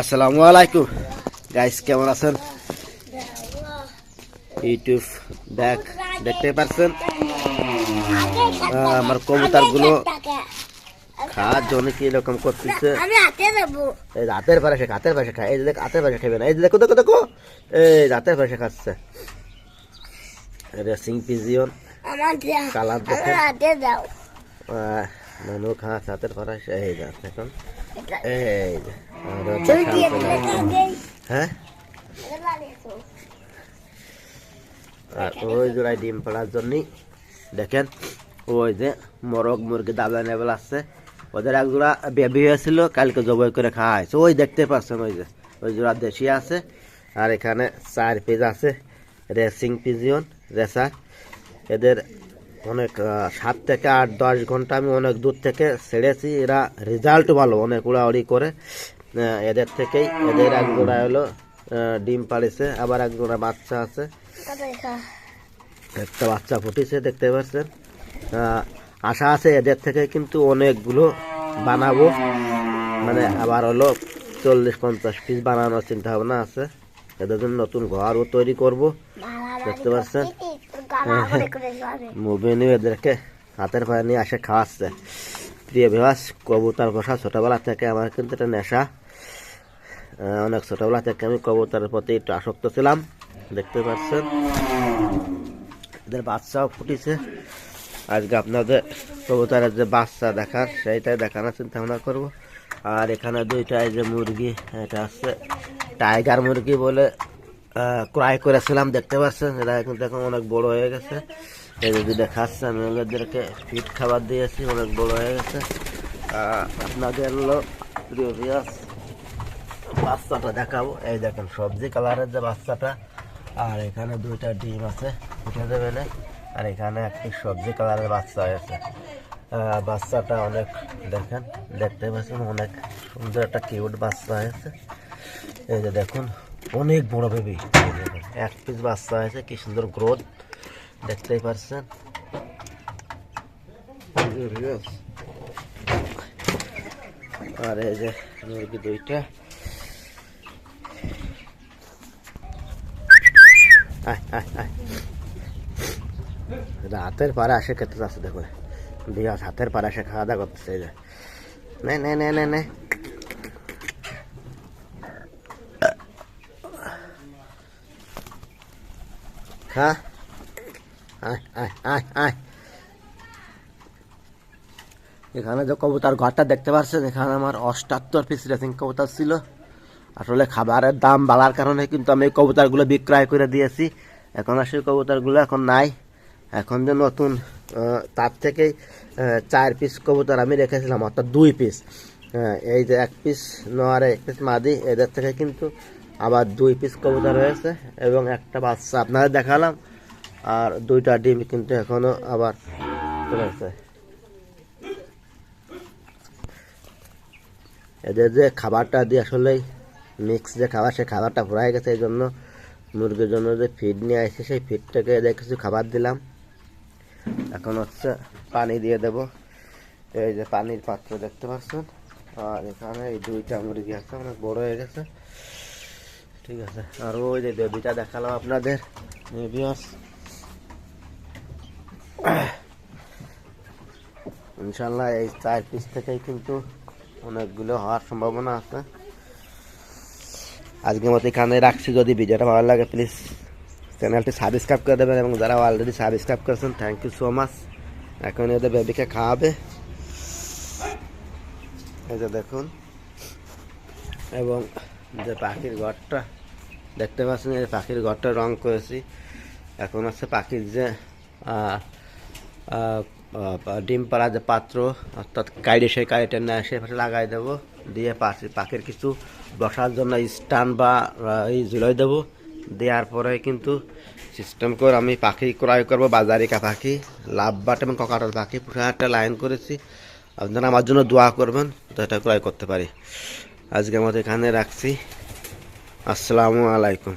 আসসালামু আলাইকুম। গাইস কেমন আছেন? ইউটিউব দেখ দেখতে পাচ্ছেন আমার কবুতরগুলো খাওয়ার জন্য কি এরকম করতেছে? এই রাতের পাশে হাতের পাশে খায় এই দেখ হাতের পাশে খাবে না। এই দেখো দেখো দেখো। এই রাতের পাশে খাচ্ছে। Racing pigeon. কালার দেখে। হাতের পাশে এই যা এখন এই হ্যাঁ আর ওই জোড়ায় ডিম পাড়ার জন্যই দেখেন ওই যে মরগ মুরগি দাদা নেবেল আসছে ওদের এক জোড়া বেবি হয়েছিল কালকে জবাই করে খাওয়া হয়েছে ওই দেখতে পাচ্ছেন ওই যে ওই জোড়া দেশি আছে আর এখানে চার পিস আছে রেসিং পিজিয়ন রেসার এদের অনেক সাত থেকে আট, দশ ঘণ্টা আমি অনেক দূর থেকে ছেড়েছি। এরা রেজাল্ট ভালো, অনেক উড়াউড়ি করে। এদের থেকেই, এদের এক জোড়া হলো ডিম পাড়েছে, আবার এক জোড়া বাচ্চা আছে। একটা বাচ্চা ফুটেছে, দেখতে পাচ্ছেন। আশা আছে এদের থেকে কিন্তু অনেকগুলো বানাবো। মানে আবার হলো চল্লিশ, পঞ্চাশ পিস বানানোর চিন্তা ভাবনা আছে। এদের জন্য নতুন ঘরও তৈরি করব। দেখতে পাচ্ছেন? এদেরকে হাতের পায়ে নিয়ে আসে, খাওয়াচ্ছে। প্রিয় বিভাস কবুতর পোষা ছোটবেলা থেকে আমার কিন্তু এটা নেশা। অনেক ছোটবেলা থেকে আমি কবুতরের প্রতি একটু আসক্ত ছিলাম, দেখতে পাচ্ছেন। এদের বাচ্চাও ফুটেছে। আজকে আপনাদের কবুতরের যে বাচ্চা দেখার, সেইটাই দেখানোর চিন্তা ভাবনা করব। আর এখানে দুইটা এই যে মুরগি, এটা হচ্ছে টাইগার মুরগি বলে ক্রয় করেছিলাম দেখতে পাচ্ছেন? এরা কিন্তু এখন অনেক বড় হয়ে গেছে। এই যে দুইটা খাচ্ছে আমি ওদেরকে ফিট খাবার দিয়েছি অনেক বড় হয়ে গেছে। আপনাদের হলো বাচ্চাটা দেখাবো। এই দেখেন সবজি কালারের যে বাচ্চাটা আর এখানে দুইটা ডিম আছে ফুটে দেবে আর এখানে একটি সবজি কালারের বাচ্চা আহ, বাচ্চাটা অনেক দেখেন দেখতে পাচ্ছেন অনেক সুন্দর একটা কিউট বাচ্চা হয়েছে। এই যে দেখুন অনেক বড় বেবি এক পিস বাচ্চা হয়েছে, কি সুন্দর গ্রোথ দেখতেই পারছেন। আর এই যে মুরগি দুইটা। হাতের পাড়ে আসে খেতে আছে দেখো বিয়াস হাতের পাড়ে আসে, খাওয়া দাওয়া করতেছে, এই যে। নে নে নে নে। খা আয় আয় আয় আয় এখানে যে কবুতর ঘরটা দেখতে পাচ্ছেন এখানে আমার অষ্টাত্তর পিস রেসিং কবুতর ছিল। আসলে খাবারের দাম বাড়ার কারণে কিন্তু আমি কবুতরগুলো বিক্রয় করে দিয়েছি। এখন আর সেই কবুতরগুলো এখন নাই। এখন যে নতুন তার আহ, চার পিস কবুতর আমি রেখেছিলাম অর্থাৎ দুই পিস এই যে এক পিস নোয়ার এক পিস মাদি এদের থেকে কিন্তু আবার দুই পিস কবুতর রয়েছে এবং একটা বাচ্চা আপনাদের দেখালাম। আর দুইটা ডিম কিন্তু এখনও আবার রয়েছে। এদের যে খাবারটা দিয়ে আসলেই মিক্স যে খাবার সেই খাবারটা ফুরাই গেছে, এই জন্য মুরগির জন্য যে ফিড নিয়ে আসছে, সেই ফিডটাকে এদের কিছু খাবার দিলাম। এখন হচ্ছে পানি দিয়ে দেব। এই যে পানির পাত্র দেখতে পাচ্ছেন। আর এখানে এই দুইটা মুরগি আছে, অনেক বড় হয়ে গেছে। ঠিক আছে। আর ওই যে বেবিটা দেখালাম আপনাদের। ইনশাল্লাহ এই চার পিস থেকেই কিন্তু অনেকগুলো হওয়ার সম্ভাবনা আছে। আজকের মতো এখানে রাখছি। যদি ভিডিওটা ভালো লাগে প্লিজ চ্যানেলটি সাবস্ক্রাইব করে দেবেন এবং যারা অলরেডি সাবস্ক্রাইব করেছেন থ্যাংক ইউ সো মাচ এখন এদের বেবিকে খাওয়াবে। এই যে দেখুন। এবং যে পাখির ঘরটা। দেখতে পাচ্ছেন এই পাখির ঘরটা রং করেছি। এখন হচ্ছে পাখির যে ডিম পাড়া যে পাত্র, অর্থাৎ কাইডে, সেই কাইডেটা নিয়ে এসে পাশে লাগাই দেবো। দিয়ে পাখি পাখির কিছু বসার জন্য স্টান বা এই ঝুলাই দেবো। দেওয়ার পরে কিন্তু সিস্টেম করে আমি পাখি ক্রয় করব বাজারিকা পাখি, লাভ বাট এবং ককাটার পাখি, পুরো একটা লাইন করেছি। আপনারা আমার জন্য দোয়া করবেন তো এটা ক্রয় করতে পারি। আজকের মতো এখানে রাখছি। আসসালামু আলাইকুম।